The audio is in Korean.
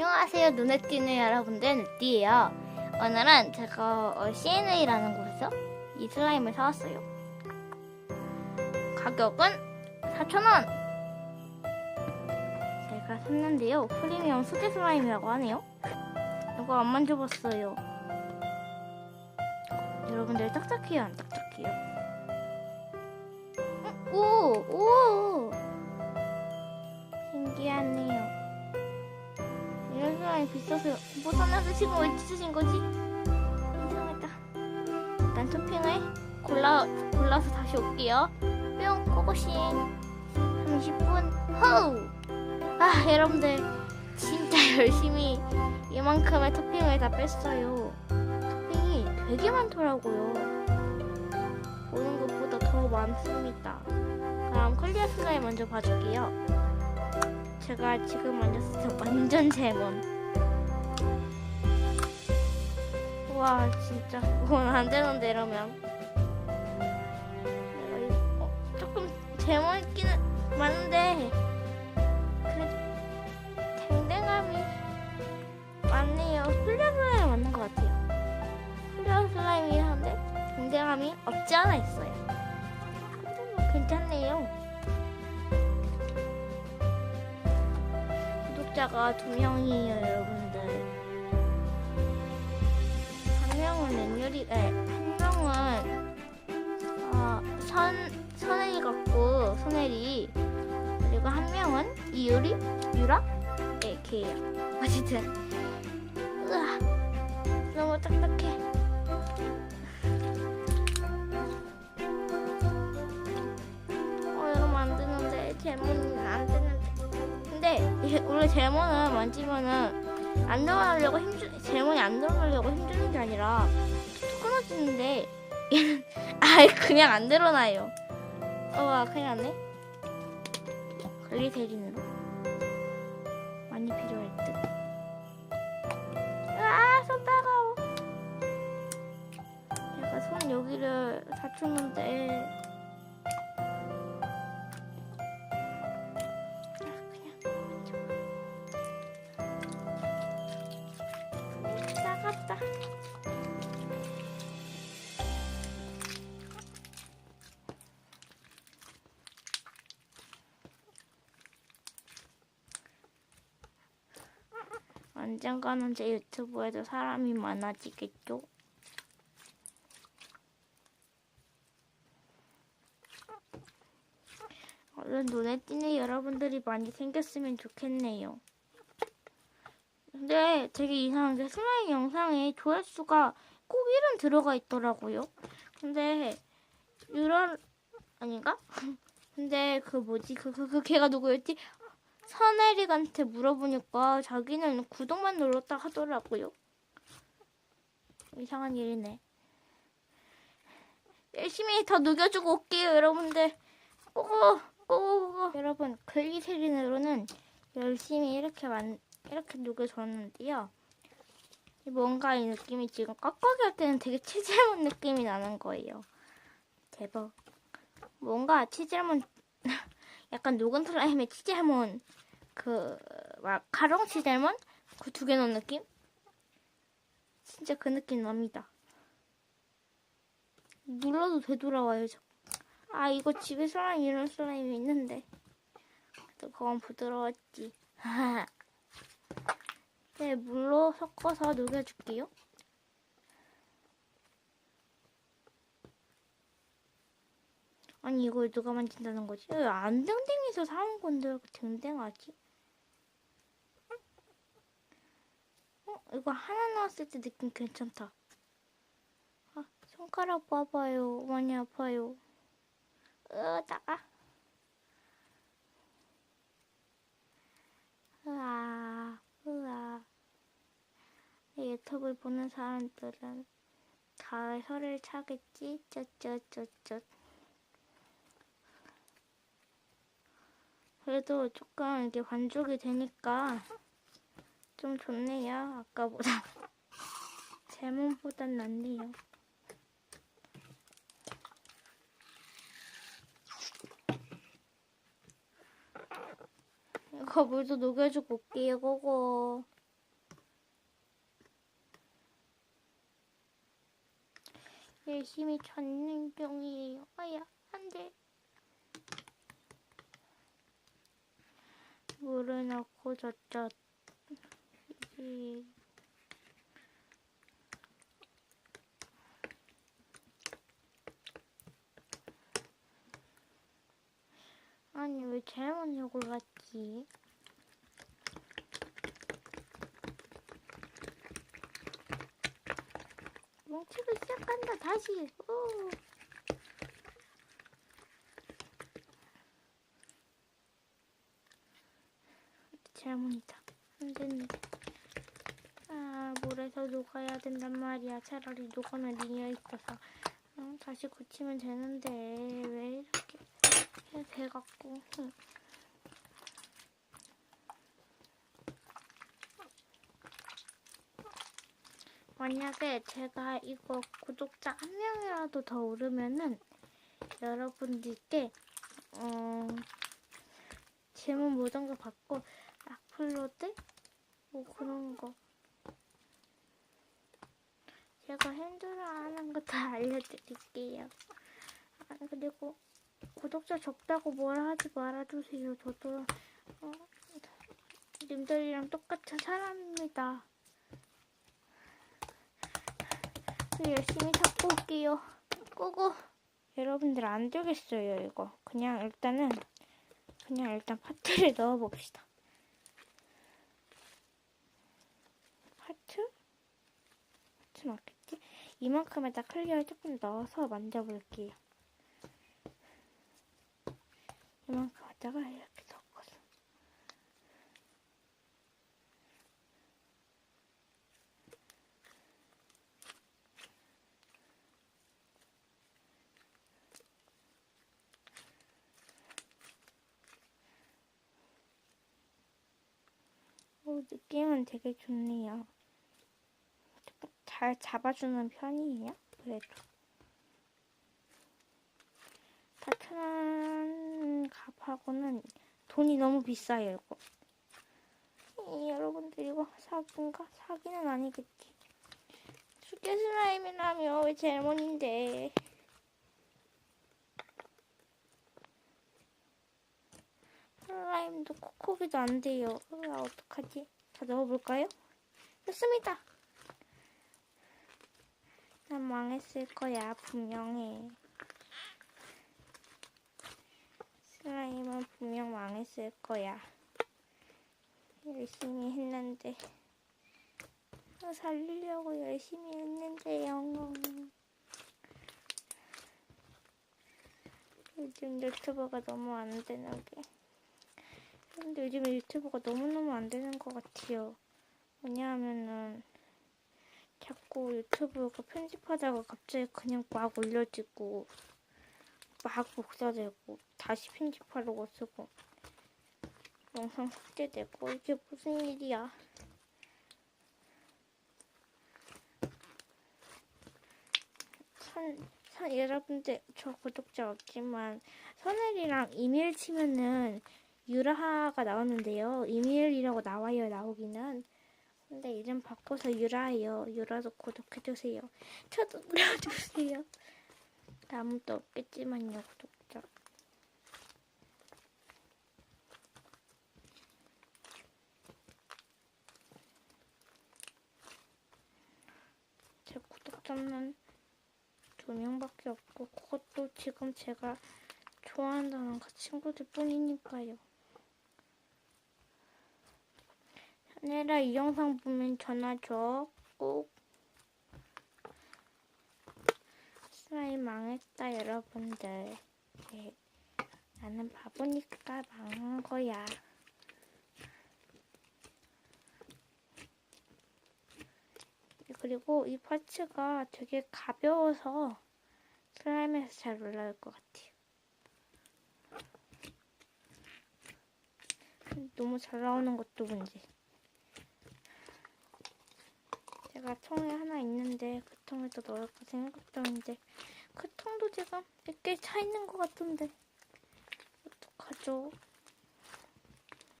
안녕하세요 눈에 띄는 여러분들 느띠예요 오늘은 제가 어, CNA라는 곳에서 이 슬라임을 사왔어요 가격은 4,000원 제가 샀는데요 프리미엄 수제 슬라임이라고 하네요 이거 안 만져봤어요 여러분들 딱딱해요 안 딱딱해요 어? 오! 오! 신기하네요 사람이 비싸서 못 사면서 지금 왜 찢으신 거지? 이상하다. 일단 토핑을 골라, 골라서 다시 올게요. 뿅, 고고싱. 30분 후! 아, 여러분들. 진짜 열심히 이만큼의 토핑을 다 뺐어요. 토핑이 되게 많더라고요. 보는 것보다 더 많습니다. 그럼 클리어 슬라임 먼저 봐줄게요. 제가 지금 만졌을 때 완전 제몬. 와 진짜 그건 안 되는데 이러면. 어, 조금 제몬 있기는 많은데 그래도 댕댕함이 많네요. 플리어 슬라임이 맞는 것 같아요. 플리어 슬라임이 한데 댕댕함이 없지 않아 있어요. 근데 뭐 괜찮네요. 구독자가 두 명이에요, 여러분 명은 랜유리, 에, 한 명은 어, 선 선혜리 같고 선혜리 그리고 한 명은 이유리, 유라, 네, 걔예요. 어쨌든, 으아, 너무 딱딱해. 어, 제모는 만지면은 안 들어가려고 힘주 제모이 안 들어가려고 힘주는 게 아니라 툭 끊어지는데 얘는 아예 그냥 안 드러나요. 어와 큰일 났네. 글리세린으로 많이 필요할 듯. 아손 따가워. 제가 손 여기를 다쳤는데. 언젠가는 제 유튜브에도 사람이 많아지겠죠? 얼른 눈에 띄는 여러분들이 많이 생겼으면 좋겠네요. 근데 되게 이상한 게 슬라임 영상에 조회수가 꼭 1은 들어가 있더라고요. 근데 유런 아닌가? 근데 그 뭐지 그 그 그 걔가 누구였지? 선혜리한테 물어보니까 자기는 구독만 눌렀다 하더라고요. 이상한 일이네. 열심히 더 녹여주고 올게요, 여러분들. 고고 고고 여러분 글리세린으로는 열심히 이렇게 만 이렇게 녹여줬는데요. 뭔가 이 느낌이 지금 깍깍이 할 때는 되게 치질몬 느낌이 나는 거예요. 대박. 뭔가 치질몬 약간 녹은 슬라임의 치질몬 그막 가롱 치질몬 그 두 개 넣은 느낌? 진짜 그 느낌 납니다. 눌러도 되돌아와요. 저. 아 이거 집에 슬라임 이런 슬라임이 있는데 또 그건 부드러웠지. 네, 물로 섞어서 녹여줄게요. 아니 이걸 누가 만진다는 거지? 왜 안댕댕에서 사온 건데 왜 이렇게 댕댕하지? 어? 이거 하나 나왔을 때 느낌 괜찮다. 아, 손가락 봐봐요. 많이 아파요. 으, 따가. 으아, 으아. 이 유튜브를 보는 사람들은 다 혀를 차겠지? 쩌쩌쩌쩌. 그래도 조금 이렇게 반죽이 되니까 좀 좋네요. 아까보다. 제 몸보단 낫네요. 이거 물도 녹여주고 올게요, 고고. 열심히 찾는 중이에요. 아야, 안 돼. 물을 넣고 젖젖. 이- 아니, 왜 잘못 욕을 갔지? 뭉치고 시작한다, 다시. 오. 잘못이다. 안 되는데. 아, 물에서 녹아야 된단 말이야. 차라리 녹으면 링이 있어서. 어, 다시 고치면 되는데. 왜 이렇게 해 돼갖고. 응. 만약에 제가 이거 구독자 한 명이라도 더 오르면은 여러분들께 어, 질문 모든 거 받고 악플로드 뭐 그런 거 제가 힘들어하는 거 다 알려드릴게요. 아, 그리고 구독자 적다고 뭐라 하지 말아주세요. 저도 어, 님들이랑 똑같은 사람입니다. 네, 열심히 찾고 올게요. 끄고. 여러분들 안 되겠어요, 이거. 그냥 일단은, 그냥 일단 파트를 넣어봅시다. 파트? 파트 맞겠지? 이만큼에다 클리어 조금 넣어서 만져볼게요. 이만큼에다가 이렇게 섞어서. 오, 느낌은 되게 좋네요. 잘 잡아주는 편이에요. 그래도. 4천원 값하고는 돈이 너무 비싸요, 이거. 이, 여러분들 이거 사기인가? 사기는 아니겠지. 수제 슬라임이라며 왜 잘못인데. 슬라임도 콕콕이도 안 돼요. 아, 어떡하지? 다 넣어볼까요? 됐습니다. 난 망했을 거야, 분명히. 슬라임은 분명 망했을 거야. 열심히 했는데. 어, 살리려고 열심히 했는데요. 요즘 유튜버가 너무 안 되는 게. 근데 요즘 유튜브가 너무너무 안 되는 것 같아요. 왜냐하면은 자꾸 유튜브가 편집하다가 갑자기 그냥 막 올려지고 막 복사되고 다시 편집하려고 쓰고 영상 삭제되고 이게 무슨 일이야. 선, 선, 여러분들 저 구독자 없지만 선엘이랑 이메일 치면은 유라가 나오는데요. 이메일이라고 나와요, 나오기는. 근데 이름 바꿔서 유라예요. 유라도 구독해주세요. 저도 눌러주세요. 아무도 없겠지만요, 구독자. 제 구독자는 두 명밖에 없고 그것도 지금 제가 좋아한다는 그 친구들 뿐이니까요. 현애라 이 영상 보면 전화 줘. 꼭. 슬라임 망했다 여러분들. 네. 나는 바보니까 망한 거야. 그리고 이 파츠가 되게 가벼워서 슬라임에서 잘 올라올 것 같아요. 너무 잘 나오는 것도 문제. 제가 통에 하나 있는데 그 통에도 넣을까 생각 중인데 그 통도 지금 몇 개 차 있는 것 같은데 어떡하죠?